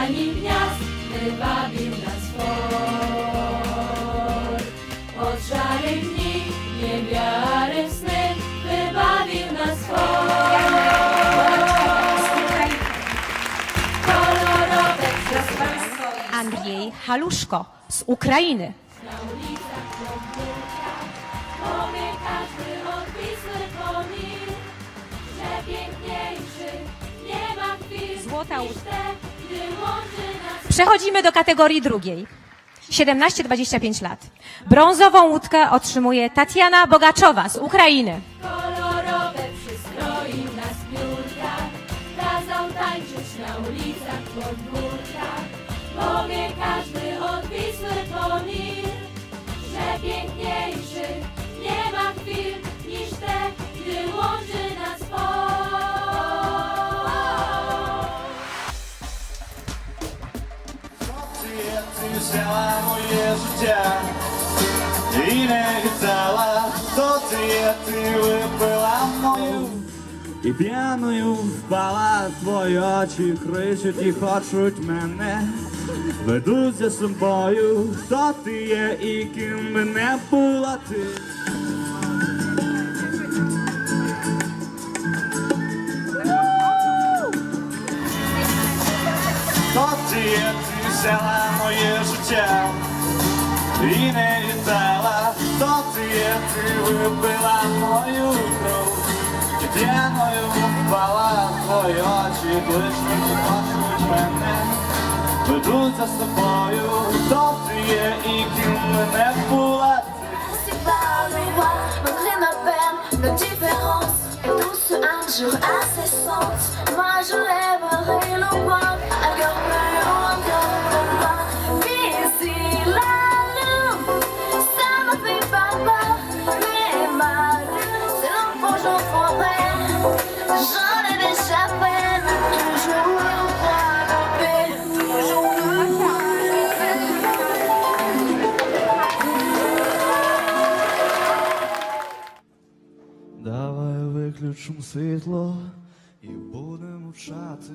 zboczanin gniazd wybawił nas for. Od szarych dni, niewiary sny wybawił nas for. Kolorowe Andrzej Haluszko z Ukrainy. na ulicach podwórka powie każdy odwisły pomil, że piękniejszy nie ma chwil Złota niż te, Przechodzimy do kategorii drugiej. 17-25 lat. Brązową łódkę otrzymuje Tatiana Bogaczowa z Ukrainy. Не віддала, хто ти випила мою. І п'яною впала, твої очі кричуть і хочуть мене. Ведуть за собою, хто ти є і ким би не була ти. Хто ти є, ти взяла моє життя і не віддала, є, ти випила мою кров, і п'яною впала, твої очі ближні хочуть мене, ведуть за собою, хто ти є і ким би не була ти. Nos différences Et douce un jour incessante Moi je lèverai le poing Un cœur plus haut, Давай виключимо світло і будемо мовчати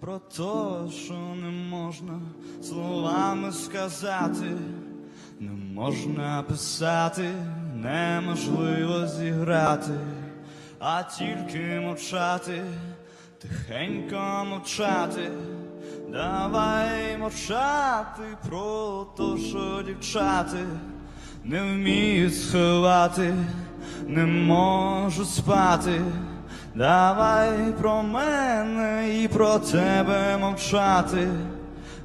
про те, що не можна словами сказати, не можна писати, неможливо зіграти, а тільки мовчати, тихенько мовчати. Давай мовчати про те, що дівчати не вміють сховати, не можу спати. Давай про мене і про тебе мовчати,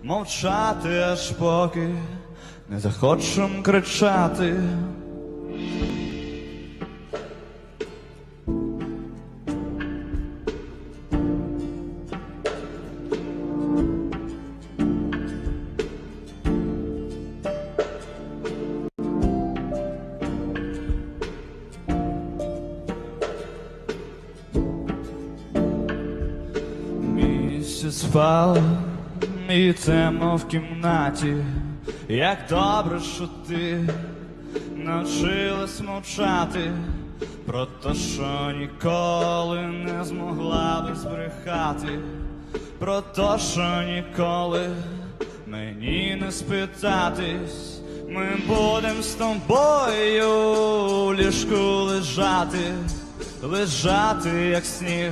мовчати аж поки не захочем кричати. Місяць спав і темно в кімнаті, як добре, що ти навчилась мовчати. Про те, що ніколи не змогла би збрехати, про те, що ніколи мені не спитатись, ми будем з тобою у ліжку лежати, лежати, як сніг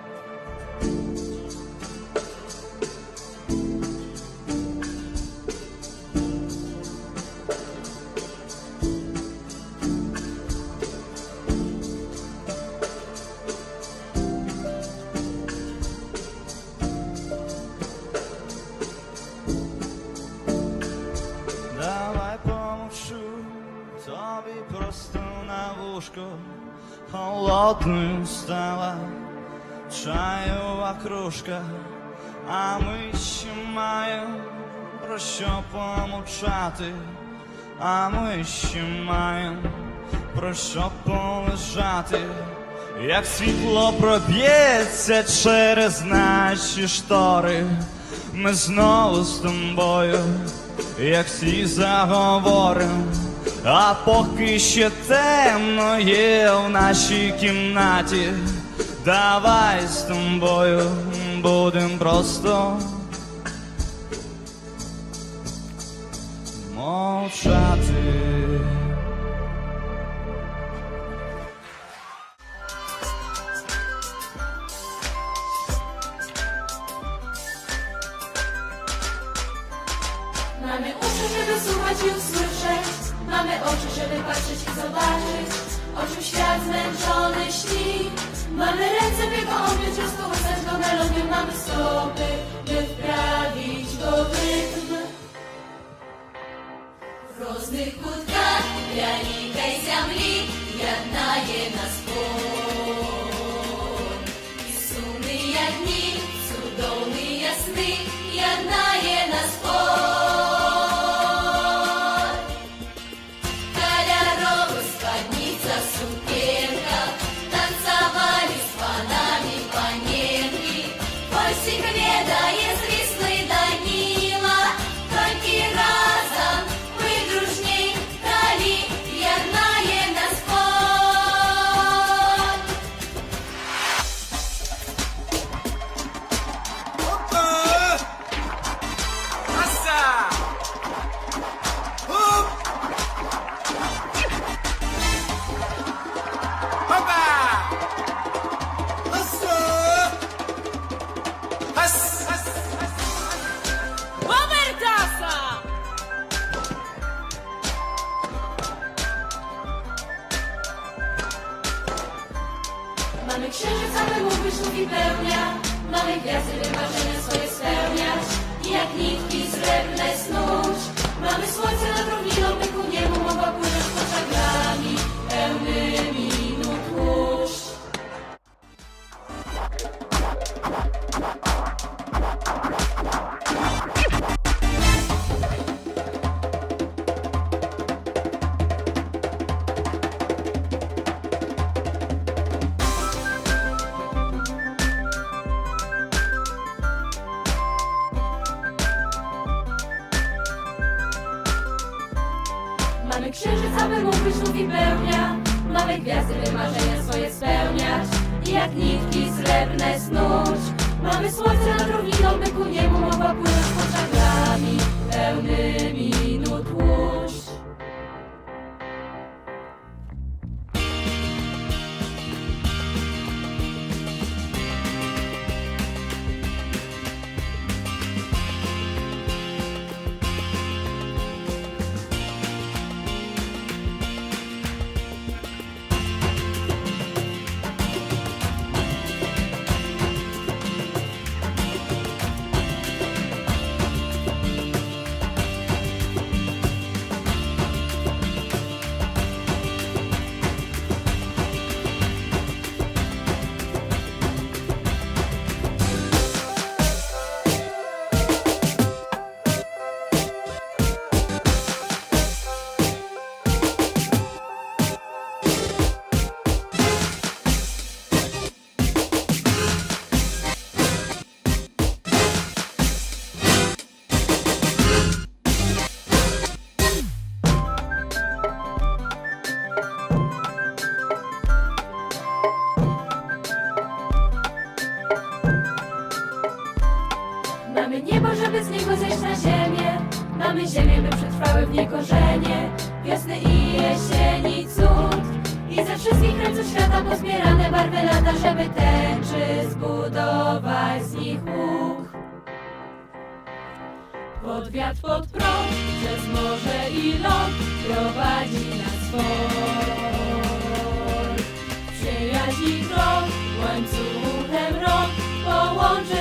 Просто на вушку холодным стала Чаева кружка, а ми ще маємо про що помовчати, а ми ще маємо про що полежати, як світло проб'ється через наші штори, ми знову з тобою, як всі заговоримо. А поки ще темно є в нашій кімнаті, давай з тобою будемо просто мовчати. pełnia. Mamy gwiazdy, by marzenia swoje spełniać. Jak nitki srebrne snuć. Mamy słońce nad równiną, by ku niemu Możemy tęczy zbudować z nich łuk. Pod wiatr, pod prąd, przez morze i ląd prowadzi nas fort. Przyjaźni krok, łańcuchem rąk połączy